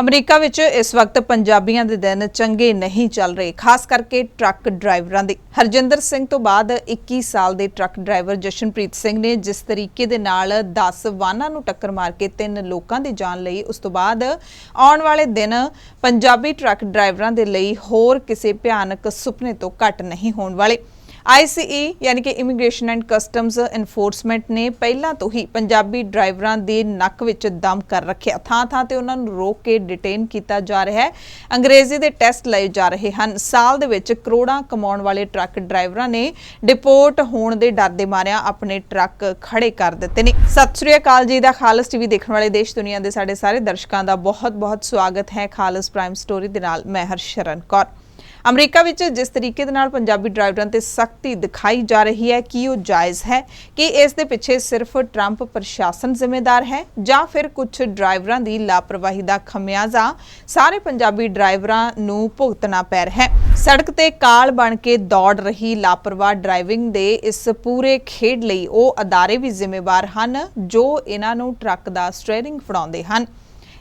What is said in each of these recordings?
America ਵਿੱਚ ਇਸ ਵਕਤ ਪੰਜਾਬੀਆਂ ਦੇ ਦਿਨ ਚੰਗੇ ਨਹੀਂ ਚੱਲ ਰਹੇ, ਖਾਸ ਕਰਕੇ ਟਰੱਕ ਡਰਾਈਵਰਾਂ ਦੇ। ਹਰਜਿੰਦਰ ਸਿੰਘ ਤੋਂ ਬਾਅਦ 21 ਸਾਲ ਦੇ ਟਰੱਕ ਡਰਾਈਵਰ ਜਸ਼ਨਪ੍ਰੀਤ ਸਿੰਘ ਨੇ ਜਿਸ ਤਰੀਕੇ ਦੇ ਨਾਲ 10 ਵਾਹਨਾਂ ਨੂੰ ਟੱਕਰ ਮਾਰ ਕੇ ਤਿੰਨ ਲੋਕਾਂ ਦੀ ਜਾਨ ਲਈ, ਉਸ ਤੋਂ ਬਾਅਦ ਆਉਣ ਵਾਲੇ ਦਿਨ ਪੰਜਾਬੀ ਟਰੱਕ ਡਰਾਈਵਰਾਂ ਦੇ ਲਈ ਹੋਰ ਕਿਸੇ ਭਿਆਨਕ ਸੁਪਨੇ ਤੋਂ ਘੱਟ ਨਹੀਂ ਹੋਣ ਵਾਲੇ। ICE ਯਾਨੀ ਕਿ ਇਮੀਗ੍ਰੇਸ਼ਨ ਐਂਡ ਕਸਟਮਸ ਐਨਫੋਰਸਮੈਂਟ ਨੇ ਪਹਿਲਾਂ ਤੋਂ ਹੀ ਪੰਜਾਬੀ ਡਰਾਈਵਰਾਂ ਦੇ ਨੱਕ ਵਿੱਚ ਦਮ ਕਰ ਰੱਖਿਆ। ਥਾਂ ਥਾਂ ਤੇ ਉਹਨਾਂ ਨੂੰ ਰੋਕ ਕੇ ਡਿਟੇਨ ਕੀਤਾ ਜਾ ਰਿਹਾ ਹੈ। ਅੰਗਰੇਜ਼ੀ ਦੇ ਟੈਸਟ ਲਏ ਜਾ ਰਹੇ ਹਨ। ਸਾਲ ਦੇ ਵਿੱਚ ਕਰੋੜਾਂ ਕਮਾਉਣ ਵਾਲੇ ਟਰੱਕ ਡਰਾਈਵਰਾਂ ਨੇ ਡਿਪੋਰਟ ਹੋਣ ਦੇ ਡਰ ਦੇ ਮਾਰਿਆ ਆਪਣੇ ਟਰੱਕ ਖੜੇ ਕਰ ਦਿੱਤੇ ਨੇ। ਸਤਿ ਸ੍ਰੀ ਅਕਾਲ ਜੀ ਦਾ ਖਾਲਸ ਟੀਵੀ ਦੇਖਣ ਵਾਲੇ ਦੇਸ਼ ਦੁਨੀਆ ਦੇ ਸਾਡੇ ਸਾਰੇ ਦਰਸ਼ਕਾਂ ਦਾ ਬਹੁਤ-ਬਹੁਤ ਸਵਾਗਤ ਹੈ ਖਾਲਸ ਪ੍ਰਾਈਮ ਸਟੋਰੀ ਦੇ ਨਾਲ। ਮੈਂ ਹਰਸ਼ਰਨ ਕੌਰ। ਅਮਰੀਕਾ ਵਿੱਚ ਜਿਸ ਤਰੀਕੇ ਦੇ ਨਾਲ ਪੰਜਾਬੀ ਡਰਾਈਵਰਾਂ ਤੇ ਸਖਤੀ ਦਿਖਾਈ ਜਾ ਰਹੀ ਹੈ, ਕੀ ਉਹ ਜਾਇਜ਼ ਹੈ? ਕਿ ਇਸ ਦੇ ਪਿੱਛੇ ਸਿਰਫ ਟਰੰਪ ਪ੍ਰਸ਼ਾਸਨ ਜ਼ਿੰਮੇਦਾਰ ਹੈ ਜਾਂ ਫਿਰ ਕੁਝ ਡਰਾਈਵਰਾਂ ਦੀ ਲਾਪਰਵਾਹੀ ਦਾ ਖਮਿਆਜ਼ਾ ਸਾਰੇ ਪੰਜਾਬੀ ਡਰਾਈਵਰਾਂ ਨੂੰ ਭੁਗਤਣਾ ਪੈ ਰਿਹਾ ਹੈ? ਸੜਕ ਤੇ ਕਾਲ ਬਣ ਕੇ ਦੌੜ ਰਹੀ ਲਾਪਰਵਾਹ ਡਰਾਈਵਿੰਗ ਦੇ ਇਸ ਪੂਰੇ ਖੇਡ ਲਈ ਉਹ ਅਦਾਰੇ ਵੀ ਜ਼ਿੰਮੇਵਾਰ ਹਨ ਜੋ ਇਹਨਾਂ ਨੂੰ ਟਰੱਕ ਦਾ ਸਟੀਅਰਿੰਗ ਫੜਾਉਂਦੇ ਹਨ।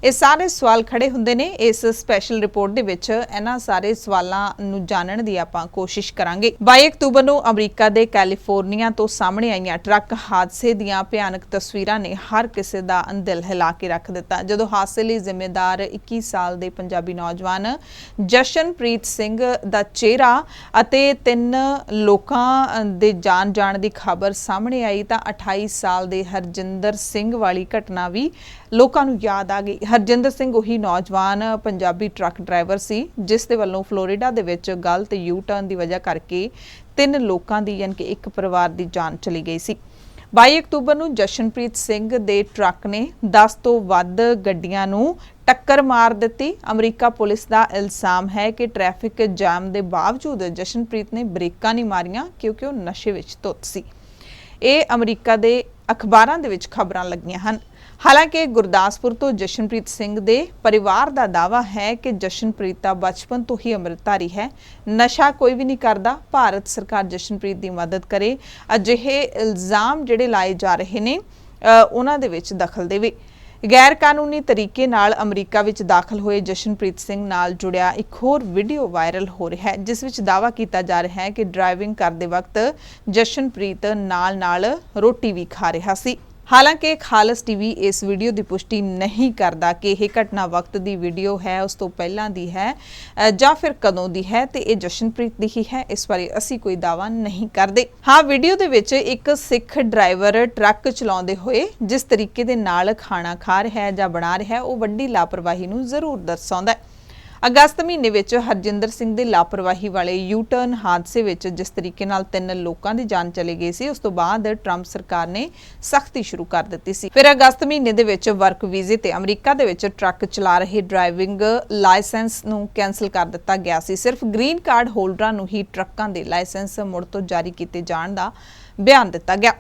ਇਹ ਸਾਰੇ ਸਵਾਲ ਖੜੇ ਹੁੰਦੇ ਨੇ ਇਸ ਸਪੈਸ਼ਲ ਰਿਪੋਰਟ ਦੇ ਵਿੱਚ। ਇਹਨਾਂ ਸਾਰੇ ਸਵਾਲਾਂ ਨੂੰ ਜਾਣਨ ਦੀ ਆਪਾਂ ਕੋਸ਼ਿਸ਼ ਕਰਾਂਗੇ। 22 ਅਕਤੂਬਰ ਨੂੰ ਅਮਰੀਕਾ ਦੇ ਕੈਲੀਫੋਰਨੀਆ ਤੋਂ ਸਾਹਮਣੇ ਆਈਆਂ ਟਰੱਕ ਹਾਦਸੇ ਦੀਆਂ ਭਿਆਨਕ ਤਸਵੀਰਾਂ ਨੇ ਹਰ ਕਿਸੇ ਦਾ ਦਿਲ ਹਿਲਾ ਕੇ ਰੱਖ ਦਿੱਤਾ। ਜਦੋਂ ਹਾਦਸੇ ਲਈ ਜ਼ਿੰਮੇਦਾਰ 21 ਸਾਲ ਦੇ ਪੰਜਾਬੀ ਨੌਜਵਾਨ ਜਸ਼ਨਪ੍ਰੀਤ ਸਿੰਘ ਦਾ ਚਿਹਰਾ ਅਤੇ ਤਿੰਨ ਲੋਕਾਂ ਦੇ ਜਾਨ ਜਾਣ ਦੀ ਖਬਰ ਸਾਹਮਣੇ ਆਈ ਤਾਂ 28 ਸਾਲ ਦੇ ਹਰਜਿੰਦਰ ਸਿੰਘ ਵਾਲੀ ਘਟਨਾ ਵੀ ਲੋਕਾਂ ਨੂੰ ਯਾਦ ਆ ਗਈ। ਹਰਜਿੰਦਰ ਸਿੰਘ ਉਹੀ ਨੌਜਵਾਨ ਪੰਜਾਬੀ ਟਰੱਕ ਡਰਾਈਵਰ ਸੀ, ਜਿਸ ਦੇ ਵੱਲੋਂ ਫਲੋਰੀਡਾ ਦੇ ਵਿੱਚ ਗਲਤ ਯੂ ਟਰਨ ਦੀ ਵਜ੍ਹਾ ਕਰਕੇ ਤਿੰਨ ਲੋਕਾਂ ਦੀ ਯਾਨੀ ਕਿ ਇੱਕ ਪਰਿਵਾਰ ਦੀ ਜਾਨ ਚਲੀ ਗਈ ਸੀ। 22 ਅਕਤੂਬਰ ਨੂੰ ਜਸ਼ਨਪ੍ਰੀਤ ਸਿੰਘ ਦੇ ਟਰੱਕ ਨੇ 10 ਤੋਂ ਵੱਧ ਗੱਡੀਆਂ ਨੂੰ ਟੱਕਰ ਮਾਰ ਦਿੱਤੀ। ਅਮਰੀਕਾ ਪੁਲਿਸ ਦਾ ਇਲਜ਼ਾਮ ਹੈ ਕਿ ਟ੍ਰੈਫਿਕ ਜਾਮ ਦੇ ਬਾਵਜੂਦ ਜਸ਼ਨਪ੍ਰੀਤ ਨੇ ਬ੍ਰੇਕਾਂ ਨਹੀਂ ਮਾਰੀਆਂ, ਕਿਉਂਕਿ ਉਹ ਨਸ਼ੇ ਵਿੱਚ ਧੁੱਤ ਸੀ। ਇਹ ਅਮਰੀਕਾ ਦੇ ਅਖਬਾਰਾਂ ਦੇ ਵਿੱਚ ਖਬਰਾਂ ਲੱਗੀਆਂ ਹਨ। ਹਾਲਾਂਕਿ ਗੁਰਦਾਸਪੁਰ ਤੋਂ ਜਸ਼ਨਪ੍ਰੀਤ ਸਿੰਘ ਦੇ ਪਰਿਵਾਰ ਦਾ ਦਾਵਾ ਹੈ ਕਿ ਜਸ਼ਨਪ੍ਰੀਤ ਦਾ ਬਚਪਨ ਤੋਂ ਹੀ ਅੰਮ੍ਰਿਤਧਾਰੀ ਹੈ। ਨਸ਼ਾ ਕੋਈ ਵੀ ਨਹੀਂ ਕਰਦਾ। ਭਾਰਤ ਸਰਕਾਰ ਜਸ਼ਨਪ੍ਰੀਤ ਦੀ ਮਦਦ ਕਰੇ। ਅਜਿਹੇ ਇਲਜ਼ਾਮ ਜਿਹੜੇ ਲਾਏ ਜਾ ਰਹੇ ਨੇ ਉਹਨਾਂ ਦੇ ਵਿੱਚ ਦਖਲ ਦੇਵੇ। ਗੈਰ ਕਾਨੂੰਨੀ ਤਰੀਕੇ ਨਾਲ ਅਮਰੀਕਾ ਵਿੱਚ ਦਾਖਲ ਹੋਏ ਜਸ਼ਨਪ੍ਰੀਤ ਸਿੰਘ ਨਾਲ ਜੁੜਿਆ ਇੱਕ ਹੋਰ ਵੀਡੀਓ ਵਾਇਰਲ ਹੋ ਰਿਹਾ ਹੈ, ਜਿਸ ਵਿੱਚ ਦਾਅਵਾ ਕੀਤਾ ਜਾ ਰਿਹਾ ਹੈ ਕਿ ਡਰਾਈਵਿੰਗ ਕਰਦੇ ਵਕਤ ਜਸ਼ਨਪ੍ਰੀਤ ਨਾਲ-ਨਾਲ ਰੋਟੀ ਵੀ ਖਾ ਰਿਹਾ ਸੀ। ਹਾਲਾਂਕਿ ਖਾਲਸ ਟੀਵੀ ਇਸ ਵੀਡੀਓ ਦੀ ਪੁਸ਼ਟੀ ਨਹੀਂ ਕਰਦਾ ਕਿ ਇਹ ਘਟਨਾ ਵਕਤ ਦੀ ਵੀਡੀਓ ਹੈ, ਉਸ ਤੋਂ ਪਹਿਲਾਂ ਦੀ ਹੈ ਜਾਂ ਫਿਰ ਕਦੋਂ ਦੀ ਹੈ ਤੇ ਇਹ ਜਸ਼ਨਪ੍ਰੀਤ ਦੀ ਹੀ ਹੈ, ਇਸ ਬਾਰੇ ਅਸੀਂ ਕੋਈ ਦਾਅਵਾ ਨਹੀਂ ਕਰਦੇ। ਹਾਂ, ਵੀਡੀਓ ਦੇ ਵਿੱਚ ਇੱਕ ਸਿੱਖ ਡਰਾਈਵਰ ਟਰੱਕ ਚਲਾਉਂਦੇ ਹੋਏ ਜਿਸ ਤਰੀਕੇ ਦੇ ਨਾਲ ਖਾਣਾ ਖਾ ਰਿਹਾ ਹੈ ਜਾਂ ਬਣਾ ਰਿਹਾ ਹੈ, ਉਹ ਵੱਡੀ ਲਾਪਰਵਾਹੀ ਨੂੰ ਜ਼ਰੂਰ ਦਰਸਾਉਂਦਾ ਹੈ। ਅਗਸਤ ਮਹੀਨੇ ਵਿੱਚ ਹਰਜਿੰਦਰ ਸਿੰਘ ਦੇ ਲਾਪਰਵਾਹੀ ਵਾਲੇ ਯੂ ਟਰਨ ਹਾਦਸੇ ਵਿੱਚ ਜਿਸ ਤਰੀਕੇ ਨਾਲ ਤਿੰਨ ਲੋਕਾਂ ਦੀ ਜਾਨ ਚਲੀ ਗਈ ਸੀ, ਉਸ ਤੋਂ ਬਾਅਦ ਟਰੰਪ ਸਰਕਾਰ ਨੇ ਸਖਤੀ ਸ਼ੁਰੂ ਕਰ ਦਿੱਤੀ ਸੀ। ਫਿਰ ਅਗਸਤ ਮਹੀਨੇ ਦੇ ਵਿੱਚ ਵਰਕ ਵੀਜ਼ੇ ਤੇ ਅਮਰੀਕਾ ਦੇ ਵਿੱਚ ਟਰੱਕ ਚਲਾ ਰਹੇ ਡਰਾਈਵਿੰਗ ਲਾਇਸੈਂਸ ਨੂੰ ਕੈਨਸਲ ਕਰ ਦਿੱਤਾ ਗਿਆ ਸੀ। ਸਿਰਫ ਗ੍ਰੀਨ ਕਾਰਡ ਹੋਲਡਰਾਂ ਨੂੰ ਹੀ ਟਰੱਕਾਂ ਦੇ ਲਾਇਸੈਂਸ ਮੁੜ ਤੋਂ ਜਾਰੀ ਕੀਤੇ ਜਾਣ ਦਾ ਬਿਆਨ ਦਿੱਤਾ ਗਿਆ।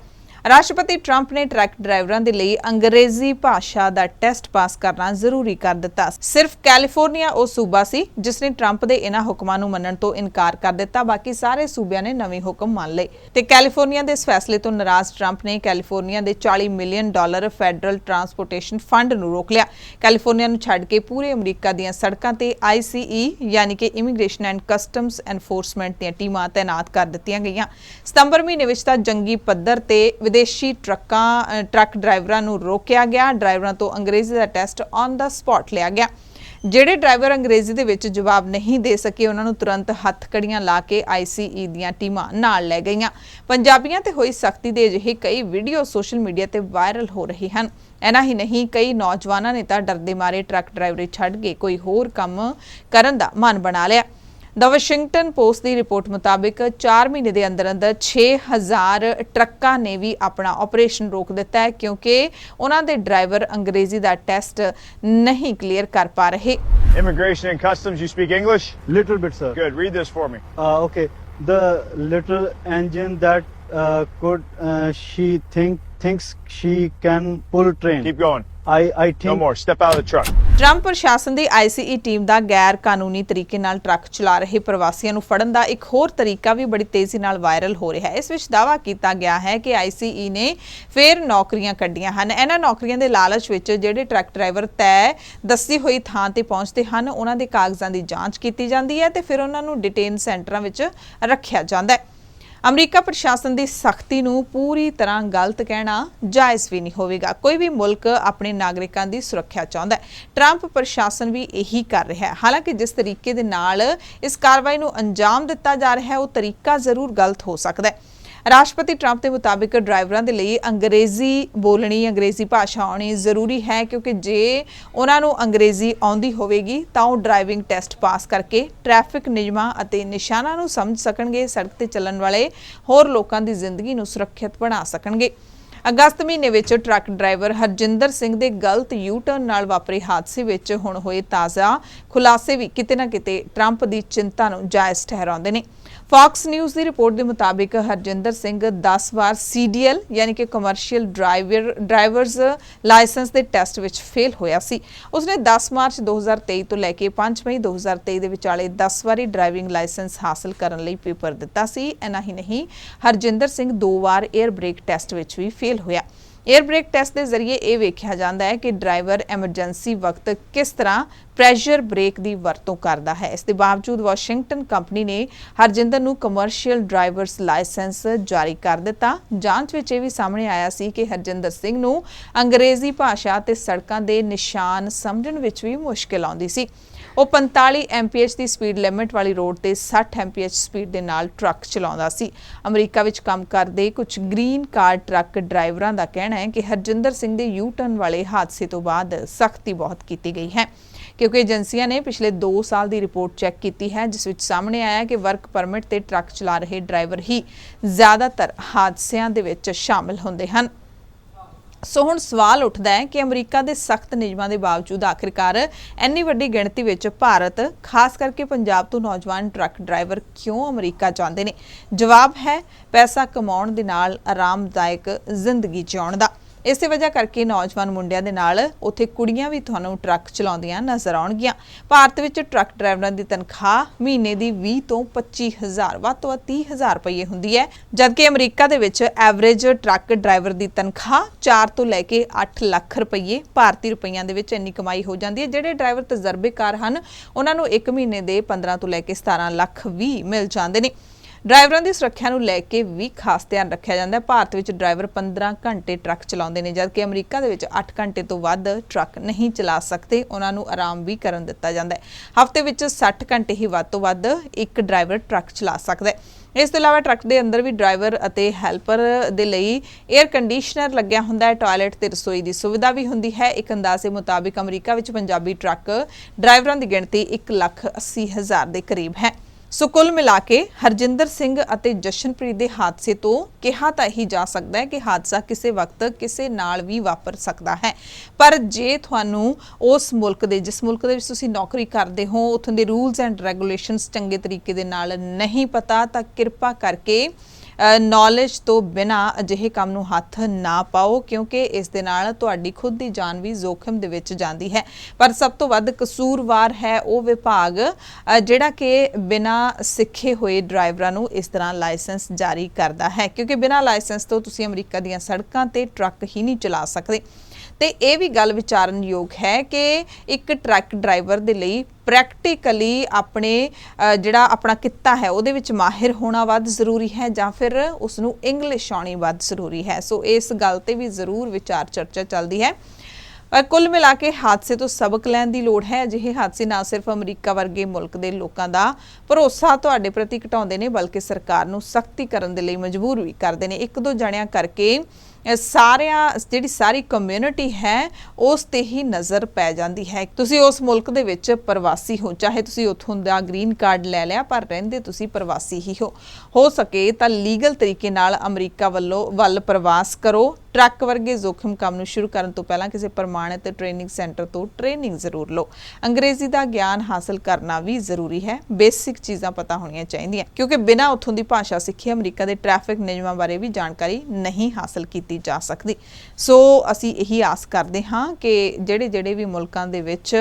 ਰਾਸ਼ਟਰਪਤੀ ਟਰੰਪ ਨੇ ਟਰੱਕ ਡਰਾਈਵਰਾਂ ਦੇ ਲਈ ਅੰਗਰੇਜ਼ੀ ਭਾਸ਼ਾ ਦਾ ਟੈਸਟ ਪਾਸ ਕਰਨਾ ਜ਼ਰੂਰੀ ਕਰ ਦਿੱਤਾ। ਸਿਰਫ ਕੈਲੀਫੋਰਨੀਆ ਉਹ ਸੂਬਾ ਸੀ ਜਿਸ ਨੇ ਟਰੰਪ ਦੇ ਇਹਨਾਂ ਹੁਕਮਾਂ ਨੂੰ ਮੰਨਣ ਤੋਂ ਇਨਕਾਰ ਕਰ ਦਿੱਤਾ। ਬਾਕੀ ਸਾਰੇ ਸੂਬਿਆਂ ਨੇ ਨਵੇਂ ਹੁਕਮ ਮੰਨ ਲਏ। ਤੇ ਕੈਲੀਫੋਰਨੀਆ ਦੇ ਇਸ ਫੈਸਲੇ ਤੋਂ ਨਾਰਾਜ਼ ਟਰੰਪ ਨੇ ਕੈਲੀਫੋਰਨੀਆ ਦੇ 40 million dollar federal transportation fund ਨੂੰ ਰੋਕ ਲਿਆ। ਕੈਲੀਫੋਰਨੀਆ ਨੂੰ ਛੱਡ ਕੇ ਪੂਰੇ ਅਮਰੀਕਾ ਦੀਆਂ ਸੜਕਾਂ ਤੇ ICE ਯਾਨੀ ਕਿ ਇਮੀਗ੍ਰੇਸ਼ਨ ਐਂਡ ਕਸਟਮਸ ਐਨਫੋਰਸਮੈਂਟ ਦੀਆਂ ਟੀਮਾਂ ਤਾਇਨਾਤ ਕਰ ਦਿੱਤੀਆਂ ਗਈਆਂ। ਸਤੰਬਰ ਮਹੀਨੇ ਵਿੱਚ ਤਾਂ ਜੰਗੀ ਪੱਧਰ ਤੇ ਵਿਦੇਸ਼ੀ ਟਰੱਕਾਂ ਟਰੱਕ ਡਰਾਈਵਰਾਂ ਨੂੰ ਰੋਕਿਆ ਗਿਆ। ਡਰਾਈਵਰਾਂ ਤੋਂ ਅੰਗਰੇਜ਼ੀ ਦਾ ਟੈਸਟ ਔਨ ਦਾ ਸਪੌਟ ਲਿਆ ਗਿਆ। ਜਿਹੜੇ ਡਰਾਈਵਰ ਅੰਗਰੇਜ਼ੀ ਦੇ ਵਿੱਚ ਜਵਾਬ ਨਹੀਂ ਦੇ ਸਕੇ, ਉਹਨਾਂ ਨੂੰ ਤੁਰੰਤ ਹੱਥਕੜੀਆਂ ਲਾ ਕੇ ICE ਦੀਆਂ ਟੀਮਾਂ ਨਾਲ ਲੈ ਗਈਆਂ। ਪੰਜਾਬੀਆਂ ਤੇ ਹੋਈ ਸਖਤੀ ਦੇ ਅਜਿਹੇ ਕਈ ਵੀਡੀਓ ਸੋਸ਼ਲ ਮੀਡੀਆ ਤੇ ਵਾਇਰਲ ਹੋ ਰਹੇ ਹਨ। ਐਨਾ ਹੀ ਨਹੀਂ, ਕਈ ਨੌਜਵਾਨਾਂ ਨੇ ਤਾਂ ਡਰਦੇ ਮਾਰੇ ਟਰੱਕ ਡਰਾਈਵਰੀ ਛੱਡ ਕੇ ਕੋਈ ਹੋਰ ਕੰਮ ਕਰਨ ਦਾ ਮਨ ਬਣਾ ਲਿਆ। ਦ ਵਾਸ਼ਿੰਗਟਨ ਪੋਸਟ ਦੀ ਰਿਪੋਰਟ ਮੁਤਾਬਿਕ 4 ਮਹੀਨੇ ਦੇ ਅੰਦਰ ਅੰਦਰ 6000 ਟਰੱਕਾਂ ਨੇ ਵੀ ਆਪਣਾ ਆਪਰੇਸ਼ਨ ਰੋਕ ਦਿੱਤਾ ਹੈ ਕਿਉਂਕਿ ਉਹਨਾਂ ਦੇ ਡਰਾਈਵਰ ਅੰਗਰੇਜ਼ੀ ਦਾ ਟੈਸਟ ਨਹੀਂ ਕਲੀਅਰ ਕਰ ਪਾ ਰਹੇ Immigration and Customs, you speak English? Little bit, sir. Good. Read this for me. Uh, okay. The little engine that uh, could uh, she think thinks she can pull train. Keep going. I I think No more. Step out of the truck. Trump ਪ੍ਰਸ਼ਾਸਨ ਦੀ ICE team ਦਾ ਗੈਰ ਕਾਨੂੰਨੀ ਤਰੀਕੇ ਨਾਲ truck ਚਲਾ ਰਹੇ ਪ੍ਰਵਾਸੀਆਂ ਨੂੰ ਫੜਨ ਦਾ ਇੱਕ ਹੋਰ ਤਰੀਕਾ ਵੀ ਬੜੀ ਤੇਜ਼ੀ ਨਾਲ ਵਾਇਰਲ ਹੋ ਰਿਹਾ ਹੈ। ਇਸ ਵਿੱਚ ਦਾਅਵਾ ਕੀਤਾ ਗਿਆ ਹੈ ਕਿ ਆਈਸੀਈ ਨੇ ਫੇਰ ਨੌਕਰੀਆਂ ਕੱਢੀਆਂ ਹਨ। ਇਹਨਾਂ ਨੌਕਰੀਆਂ ਦੇ ਲਾਲਚ ਵਿੱਚ ਜਿਹੜੇ ਟਰੱਕ ਡਰਾਈਵਰ ਤੈਅ ਦੱਸੀ ਹੋਈ ਥਾਂ ਤੇ ਪਹੁੰਚਦੇ ਹਨ, ਉਹਨਾਂ ਦੇ ਕਾਗਜ਼ਾਂ ਦੀ ਜਾਂਚ ਕੀਤੀ ਜਾਂਦੀ ਹੈ ਤੇ ਫਿਰ ਉਹਨਾਂ ਨੂੰ ਡਿਟੇਨ ਸੈਂਟਰਾਂ ਵਿੱਚ ਰੱਖਿਆ ਜਾਂਦਾ ਹੈ। ਅਮਰੀਕਾ ਪ੍ਰਸ਼ਾਸਨ ਦੀ ਸਖਤੀ ਨੂੰ ਪੂਰੀ ਤਰ੍ਹਾਂ ਗਲਤ ਕਹਿਣਾ ਜਾਇਜ਼ ਵੀ ਨਹੀਂ ਹੋਵੇਗਾ। ਕੋਈ ਵੀ ਮੁਲਕ ਆਪਣੇ ਨਾਗਰਿਕਾਂ ਦੀ ਸੁਰੱਖਿਆ ਚਾਹੁੰਦਾ ਹੈ। ਟਰੰਪ ਪ੍ਰਸ਼ਾਸਨ ਵੀ ਇਹੀ ਕਰ ਰਿਹਾ ਹੈ। ਹਾਲਾਂਕਿ ਜਿਸ ਤਰੀਕੇ ਦੇ ਨਾਲ ਇਸ ਕਾਰਵਾਈ ਨੂੰ ਅੰਜਾਮ ਦਿੱਤਾ ਜਾ ਰਿਹਾ ਹੈ, ਉਹ ਤਰੀਕਾ ਜ਼ਰੂਰ ਗਲਤ ਹੋ ਸਕਦਾ ਹੈ। ਰਾਸ਼ਟਰਪਤੀ ਟਰੰਪ ਦੇ ਮੁਤਾਬਿਕ ਡਰਾਈਵਰਾਂ ਦੇ ਲਈ ਅੰਗਰੇਜ਼ੀ ਬੋਲਣੀ, ਅੰਗਰੇਜ਼ੀ ਭਾਸ਼ਾ ਆਉਣੀ ਜ਼ਰੂਰੀ ਹੈ ਕਿਉਂਕਿ ਜੇ ਉਹਨਾਂ ਨੂੰ ਅੰਗਰੇਜ਼ੀ ਆਉਂਦੀ ਹੋਵੇਗੀ ਤਾਂ ਉਹ ਡਰਾਈਵਿੰਗ ਟੈਸਟ ਪਾਸ ਕਰਕੇ ਟ੍ਰੈਫਿਕ ਨਿਯਮਾਂ ਅਤੇ ਨਿਸ਼ਾਨਾਂ ਨੂੰ ਸਮਝ ਸਕਣਗੇ, ਸੜਕ ਤੇ ਚੱਲਣ ਵਾਲੇ ਹੋਰ ਲੋਕਾਂ ਦੀ ਜ਼ਿੰਦਗੀ ਨੂੰ ਸੁਰੱਖਿਅਤ ਬਣਾ ਸਕਣਗੇ। ਅਗਸਤ ਮਹੀਨੇ ਵਿੱਚ ਟਰੱਕ ਡਰਾਈਵਰ ਹਰਜਿੰਦਰ ਸਿੰਘ ਦੇ ਗਲਤ ਯੂ ਟਰਨ ਨਾਲ ਵਾਪਰੇ ਹਾਦਸੇ ਵਿੱਚ ਹੁਣ ਹੋਏ ਤਾਜ਼ਾ ਖੁਲਾਸੇ ਵੀ ਕਿਤੇ ਨਾ ਕਿਤੇ ਟਰੰਪ ਦੀ ਚਿੰਤਾ ਨੂੰ ਜਾਇਜ਼ ਠਹਿਰਾਉਂਦੇ ਨੇ। ਫਾਕਸ ਨਿਊਜ਼ ਦੀ ਰਿਪੋਰਟ ਦੇ ਮੁਤਾਬਿਕ ਹਰਜਿੰਦਰ ਸਿੰਘ 10 ਵਾਰ ਸੀਡੀਐਲ ਯਾਨੀ ਕਿ ਕਮਰਸ਼ੀਅਲ ਡਰਾਈਵਰ ਡਰਾਈਵਰਸ ਲਾਇਸੈਂਸ ਦੇ ਟੈਸਟ ਵਿੱਚ ਫੇਲ ਹੋਇਆ ਸੀ। ਉਸਨੇ 10 ਮਾਰਚ 2023 ਤੋਂ ਲੈ ਕੇ 5 ਮਈ 2023 ਦੇ ਵਿਚਾਲੇ 10 ਵਾਰੀ ਡਰਾਈਵਿੰਗ ਲਾਇਸੈਂਸ ਹਾਸਲ ਕਰਨ ਲਈ ਪੇਪਰ ਦਿੱਤਾ ਸੀ। ਇਨਾ ਹੀ ਨਹੀਂ, ਹਰਜਿੰਦਰ ਸਿੰਘ ਦੋ ਵਾਰ 에ਅਰ ਬ੍ਰੇਕ ਟੈਸਟ ਵਿੱਚ ਵੀ ਫੇਲ ਹੋਇਆ। 에ਅਰ ਬ੍ਰੇਕ ਟੈਸਟ ਦੇ ਜ਼ਰੀਏ ਇਹ ਵੇਖਿਆ ਜਾਂਦਾ ਹੈ ਕਿ ਡਰਾਈਵਰ ਐਮਰਜੈਂਸੀ ਵਕਤ ਕਿਸ ਤਰ੍ਹਾਂ ਪ੍ਰੈਸ਼ਰ ਬ੍ਰੇਕ ਦੀ ਵਰਤੋਂ ਕਰਦਾ ਹੈ। ਇਸ ਦੇ ਬਾਵਜੂਦ ਵਾਸ਼ਿੰਗਟਨ ਕੰਪਨੀ ਨੇ ਹਰਜਿੰਦਰ ਨੂੰ ਕਮਰਸ਼ੀਅਲ ਡਰਾਈਵਰਸ ਲਾਇਸੈਂਸ ਜਾਰੀ ਕਰ ਦਿੱਤਾ। ਜਾਂਚ ਵਿੱਚ ਇਹ ਵੀ ਸਾਹਮਣੇ ਆਇਆ ਸੀ ਕਿ ਹਰਜਿੰਦਰ ਸਿੰਘ ਨੂੰ ਅੰਗਰੇਜ਼ੀ ਭਾਸ਼ਾ ਤੇ ਸੜਕਾਂ ਦੇ ਨਿਸ਼ਾਨ ਸਮਝਣ ਵਿੱਚ ਵੀ ਮੁਸ਼ਕਲ ਆਉਂਦੀ ਸੀ। ਉਹ 45 ਐਮਪੀਐਚ ਦੀ ਸਪੀਡ ਲਿਮਿਟ ਵਾਲੀ ਰੋਡ ਤੇ 60 ਐਮਪੀਐਚ ਸਪੀਡ ਦੇ ਨਾਲ ਟਰੱਕ ਚਲਾਉਂਦਾ ਸੀ। ਅਮਰੀਕਾ ਵਿੱਚ ਕੰਮ ਕਰਦੇ ਕੁਝ ਗ੍ਰੀਨ ਕਾਰਡ ਟਰੱਕ ਡਰਾਈਵਰਾਂ ਦਾ ਕਹਿਣਾ ਹੈ ਕਿ ਹਰਜਿੰਦਰ ਸਿੰਘ ਦੇ ਯੂ ਟਰਨ ਵਾਲੇ ਹਾਦਸੇ ਤੋਂ ਬਾਅਦ ਸਖਤੀ ਬਹੁਤ ਕੀਤੀ ਗਈ ਹੈ। ਕਿਉਂਕਿ ਏਜੰਸੀਆਂ ਨੇ ਪਿਛਲੇ 2 ਸਾਲ ਦੀ ਰਿਪੋਰਟ ਚੈੱਕ ਕੀਤੀ ਹੈ, ਜਿਸ ਵਿੱਚ ਸਾਹਮਣੇ ਆਇਆ ਹੈ ਕਿ ਵਰਕ ਪਰਮਿਟ ਤੇ ਟਰੱਕ ਚਲਾ ਰਹੇ ਡਰਾਈਵਰ ਹੀ ਜ਼ਿਆਦਾਤਰ ਹਾਦਸਿਆਂ ਦੇ ਵਿੱਚ ਸ਼ਾਮਲ ਹੁੰਦੇ ਹਨ। ਸੋ ਹੁਣ ਸਵਾਲ ਉੱਠਦਾ ਹੈ ਕਿ ਅਮਰੀਕਾ ਦੇ ਸਖਤ ਨਿਯਮਾਂ ਦੇ ਬਾਵਜੂਦ ਆਖਿਰਕਾਰ ਇੰਨੀ ਵੱਡੀ ਗਿਣਤੀ ਵਿੱਚ ਭਾਰਤ, ਖਾਸ ਕਰਕੇ ਪੰਜਾਬ ਤੋਂ ਨੌਜਵਾਨ ਟਰੱਕ ਡਰਾਈਵਰ ਕਿਉਂ ਅਮਰੀਕਾ ਜਾਂਦੇ ਨੇ? ਜਵਾਬ ਹੈ ਪੈਸਾ ਕਮਾਉਣ ਦੇ ਨਾਲ ਆਰਾਮਦਾਇਕ ਜ਼ਿੰਦਗੀ ਜਿਉਣ ਦਾ। ਇਸੇ ਵਜ੍ਹਾ ਕਰਕੇ ਨੌਜਵਾਨ ਮੁੰਡਿਆਂ ਦੇ ਨਾਲ ਉੱਥੇ ਕੁੜੀਆਂ ਵੀ ਤੁਹਾਨੂੰ ਟਰੱਕ ਚਲਾਉਂਦੀਆਂ ਨਜ਼ਰ ਆਉਣਗੀਆਂ। ਭਾਰਤ ਵਿੱਚ ਟਰੱਕ ਡਰਾਈਵਰਾਂ ਦੀ ਤਨਖਾਹ ਮਹੀਨੇ ਦੀ 20 ਤੋਂ 25000 ਵੱਧ ਤੋਂ ਵੱਧ 30000 ਰੁਪਏ ਹੁੰਦੀ ਹੈ। ਜਦਕਿ ਅਮਰੀਕਾ ਦੇ ਵਿੱਚ ਐਵਰੇਜ ਟਰੱਕ ਡਰਾਈਵਰ ਦੀ ਤਨਖਾਹ 4 ਤੋਂ ਲੈ ਕੇ 8 ਲੱਖ ਰੁਪਏ ਭਾਰਤੀ ਰੁਪਈਆਂ ਦੇ ਵਿੱਚ ਇੰਨੀ ਕਮਾਈ ਹੋ ਜਾਂਦੀ ਹੈ। ਜਿਹੜੇ ਡਰਾਈਵਰ ਤਜਰਬੇਕਾਰ ਹਨ, ਉਹਨਾਂ ਨੂੰ ਇੱਕ ਮਹੀਨੇ ਦੇ 15 ਤੋਂ ਲੈ ਕੇ 17 ਲੱਖ ਵੀ ਮਿਲ ਜਾਂਦੇ ਨੇ। ਡਰਾਈਵਰਾਂ ਦੀ ਸੁਰੱਖਿਆ ਨੂੰ ਲੈ ਕੇ ਵੀ ਖਾਸ ਧਿਆਨ ਰੱਖਿਆ ਜਾਂਦਾ। ਹੈ ਭਾਰਤ ਵਿੱਚ ਡਰਾਈਵਰ 15 ਘੰਟੇ ਟਰੱਕ ਚਲਾਉਂਦੇ ਨੇ ਜਦਕਿ ਅਮਰੀਕਾ ਦੇ ਵਿੱਚ 8 ਘੰਟੇ ਤੋਂ ਵੱਧ ਟਰੱਕ ਨਹੀਂ ਚਲਾ ਸਕਦੇ। ਉਹਨਾਂ ਨੂੰ ਆਰਾਮ ਵੀ ਕਰਨ ਦਿੱਤਾ ਜਾਂਦਾ ਹੈ। ਹਫ਼ਤੇ ਵਿੱਚ 60 ਘੰਟੇ ਹੀ ਵੱਧ ਤੋਂ ਵੱਧ ਇੱਕ ਡਰਾਈਵਰ ਟਰੱਕ ਚਲਾ ਸਕਦਾ ਹੈ। ਇਸ ਤੋਂ ਇਲਾਵਾ ਟਰੱਕ ਦੇ ਅੰਦਰ ਵੀ ਡਰਾਈਵਰ ਅਤੇ ਹੈਲਪਰ ਦੇ ਲਈ 에ਅਰ ਕੰਡੀਸ਼ਨਰ ਲੱਗਿਆ ਹੁੰਦਾ ਹੈ। ਟਾਇਲਟ ਤੇ ਰਸੋਈ ਦੀ ਸੁਵਿਧਾ ਵੀ ਹੁੰਦੀ ਹੈ। ਇੱਕ ਅੰਦਾਜ਼ੇ ਮੁਤਾਬਿਕ ਅਮਰੀਕਾ ਵਿੱਚ ਪੰਜਾਬੀ ਟਰੱਕ ਡਰਾਈਵਰਾਂ ਦੀ ਗਿਣਤੀ 1,80,000 ਦੇ ਕਰੀਬ ਹੈ। ਸੋ ਕੁੱਲ ਮਿਲਾ ਕੇ ਹਰਜਿੰਦਰ ਸਿੰਘ ਅਤੇ ਜਸ਼ਨਪ੍ਰੀਤ ਦੇ ਹਾਦਸੇ ਤੋਂ ਕਿਹਾ ਤਾਂ ਹੀ ਜਾ ਸਕਦਾ ਹੈ ਕਿ ਹਾਦਸਾ ਕਿਸੇ ਵਕਤ ਕਿਸੇ ਨਾਲ ਵੀ ਵਾਪਰ ਸਕਦਾ ਹੈ। ਪਰ ਜੇ ਤੁਹਾਨੂੰ ਉਸ ਮੁਲਕ ਦੇ, ਜਿਸ ਮੁਲਕ ਦੇ ਵਿੱਚ ਤੁਸੀਂ ਨੌਕਰੀ ਕਰਦੇ ਹੋ, ਉੱਥੋਂ ਦੇ ਰੂਲਸ ਐਂਡ ਰੈਗੂਲੇਸ਼ਨਸ ਚੰਗੇ ਤਰੀਕੇ ਦੇ ਨਾਲ ਨਹੀਂ ਪਤਾ, ਤਾਂ ਕਿਰਪਾ ਕਰਕੇ ਨੌਲੇਜ ਤੋਂ ਬਿਨਾ ਅਜਿਹੇ ਕੰਮ ਨੂੰ ਹੱਥ ਨਾ ਪਾਓ, ਕਿਉਂਕਿ ਇਸ ਦੇ ਨਾਲ ਤੁਹਾਡੀ ਖੁਦ ਦੀ ਜਾਨ ਵੀ ਜ਼ੋਖਮ ਦੇ ਵਿੱਚ ਜਾਂਦੀ ਹੈ। ਪਰ ਸਭ ਤੋਂ ਵੱਧ ਕਸੂਰਵਾਰ ਹੈ ਉਹ ਵਿਭਾਗ ਜਿਹੜਾ ਕਿ ਬਿਨਾ ਸਿੱਖੇ ਹੋਏ ਡਰਾਈਵਰਾਂ ਨੂੰ ਇਸ ਤਰ੍ਹਾਂ ਲਾਇਸੈਂਸ ਜਾਰੀ ਕਰਦਾ ਹੈ। ਕਿਉਂਕਿ ਬਿਨਾ ਲਾਇਸੈਂਸ ਤੋਂ ਤੁਸੀਂ ਅਮਰੀਕਾ ਦੀਆਂ ਸੜਕਾਂ ਤੇ ਟਰੱਕ ਹੀ ਨਹੀਂ ਚਲਾ ਸਕਦੇ। ਤੇ ਇਹ ਵੀ ਗੱਲ ਵਿਚਾਰਨ ਯੋਗ ਹੈ ਕਿ ਇੱਕ ਟਰੱਕ ਡਰਾਈਵਰ ਦੇ ਲਈ ਪ੍ਰੈਕਟੀਕਲੀ ਆਪਣੇ ਜਿਹੜਾ ਆਪਣਾ ਕਿੱਤਾ ਹੈ, ਉਹਦੇ ਵਿੱਚ ਮਾਹਿਰ ਹੋਣਾ ਵੱਧ ਜ਼ਰੂਰੀ ਹੈ ਜਾਂ ਫਿਰ ਉਸ ਨੂੰ ਇੰਗਲਿਸ਼ ਆਉਣੀ ਵੱਧ ਜ਼ਰੂਰੀ ਹੈ। ਸੋ ਇਸ ਗੱਲ ਤੇ ਵੀ ਜ਼ਰੂਰ ਵਿਚਾਰ ਚਰਚਾ ਚੱਲਦੀ ਹੈ। ਕੁੱਲ ਮਿਲਾ ਕੇ ਹਾਦਸੇ ਤੋਂ ਸਬਕ ਲੈਣ ਦੀ ਲੋੜ ਹੈ। ਅਜਿਹੇ ਹਾਦਸੇ ਨਾ ਸਿਰਫ ਅਮਰੀਕਾ ਵਰਗੇ ਮੁਲਕ ਦੇ ਲੋਕਾਂ ਦਾ ਭਰੋਸਾ ਤੁਹਾਡੇ ਪ੍ਰਤੀ ਘਟਾਉਂਦੇ ਨੇ, ਬਲਕਿ ਸਰਕਾਰ ਨੂੰ ਸਖਤੀ ਕਰਨ ਦੇ ਲਈ ਮਜਬੂਰ ਵੀ ਕਰਦੇ ਨੇ। ਇੱਕ ਦੋ ਜਣਿਆਂ ਕਰਕੇ ਸਾਰਿਆਂ, ਜਿਹੜੀ ਸਾਰੀ ਕਮਿਊਨਿਟੀ ਹੈ, ਉਸ ਤੇ ਹੀ ਨਜ਼ਰ ਪੈ ਜਾਂਦੀ ਹੈ। ਤੁਸੀਂ ਉਸ ਮੁਲਕ ਦੇ ਵਿੱਚ ਪ੍ਰਵਾਸੀ ਹੋ, ਚਾਹੇ ਤੁਸੀਂ ਉੱਥੋਂ ਦਾ ਗ੍ਰੀਨ ਕਾਰਡ ਲੈ ਲਿਆ, ਪਰ ਰਹਿੰਦੇ ਤੁਸੀਂ ਪ੍ਰਵਾਸੀ ਹੀ ਹੋ। ਹੋ ਸਕੇ ਤਾਂ ਲੀਗਲ ਤਰੀਕੇ ਨਾਲ ਅਮਰੀਕਾ ਵੱਲੋਂ ਵੱਲ ਪ੍ਰਵਾਸ ਕਰੋ। ਟਰੱਕ ਵਰਗੇ ਜ਼ੋਖਿਮ ਕੰਮ ਨੂੰ ਸ਼ੁਰੂ ਕਰਨ ਤੋਂ ਪਹਿਲਾਂ ਕਿਸੇ ਪ੍ਰਮਾਣਿਤ ਟ੍ਰੇਨਿੰਗ ਸੈਂਟਰ ਤੋਂ ਟ੍ਰੇਨਿੰਗ ਜ਼ਰੂਰ ਲਓ। ਅੰਗਰੇਜ਼ੀ ਦਾ ਗਿਆਨ ਹਾਸਲ ਕਰਨਾ ਵੀ ਜ਼ਰੂਰੀ ਹੈ। ਬੇਸਿਕ ਚੀਜ਼ਾਂ ਪਤਾ ਹੋਣੀਆਂ ਚਾਹੀਦੀਆਂ, ਕਿਉਂਕਿ ਬਿਨਾਂ ਉੱਥੋਂ ਦੀ ਭਾਸ਼ਾ ਸਿੱਖੇ ਅਮਰੀਕਾ ਦੇ ਟ੍ਰੈਫਿਕ ਨਿਯਮਾਂ ਬਾਰੇ ਵੀ ਜਾਣਕਾਰੀ ਨਹੀਂ ਹਾਸਲ ਕੀਤੀ ਜਾ ਸਕਦੀ। ਸੋ ਅਸੀਂ ਇਹੀ ਆਸ ਕਰਦੇ ਹਾਂ ਕਿ ਜਿਹੜੇ ਜਿਹੜੇ ਵੀ ਮੁਲਕਾਂ ਦੇ ਵਿੱਚ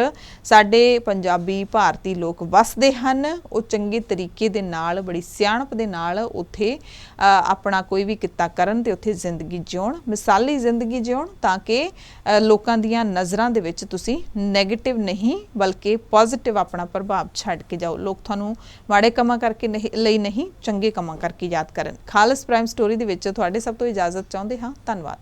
ਸਾਡੇ ਪੰਜਾਬੀ ਭਾਰਤੀ ਲੋਕ ਵਸਦੇ ਹਨ, ਉਹ ਚੰਗੇ ਤਰੀਕੇ ਦੇ ਨਾਲ, ਬੜੀ ਸਿਆਣਪ ਦੇ ਨਾਲ ਉੱਥੇ ਆਪਣਾ ਕੋਈ ਵੀ ਕਿੱਤਾ ਕਰਨ ਤੇ ਉੱਥੇ ਜ਼ਿੰਦਗੀ ਜਿਉਣ। ਮਿਸਾਲੀ ਜ਼ਿੰਦਗੀ ਜਿਉਣ ਤਾਂ ਕਿ ਲੋਕਾਂ ਦੀਆਂ ਨਜ਼ਰਾਂ ਦੇ ਵਿੱਚ ਤੁਸੀਂ 네ਗੇਟਿਵ ਨਹੀਂ, ਬਲਕਿ ਪੋਜ਼ਿਟਿਵ ਆਪਣਾ ਪ੍ਰਭਾਵ ਛੱਡ ਕੇ ਜਾਓ। ਲੋਕ ਤੁਹਾਨੂੰ ਮਾੜੇ ਕੰਮਾਂ ਕਰਕੇ ਨਹੀਂ, ਲਈ ਨਹੀਂ, ਚੰਗੇ ਕੰਮਾਂ ਕਰਕੇ ਯਾਦ ਕਰਨ। ਖਾਲਸ ਪ੍ਰਾਈਮ ਸਟੋਰੀ ਦੇ ਵਿੱਚ ਤੁਹਾਡੇ ਸਭ ਤੋਂ ਇਜਾਜ਼ਤ ਚਾਹੁੰਦੇ ਹਾਂ। ਧੰਨਵਾਦ।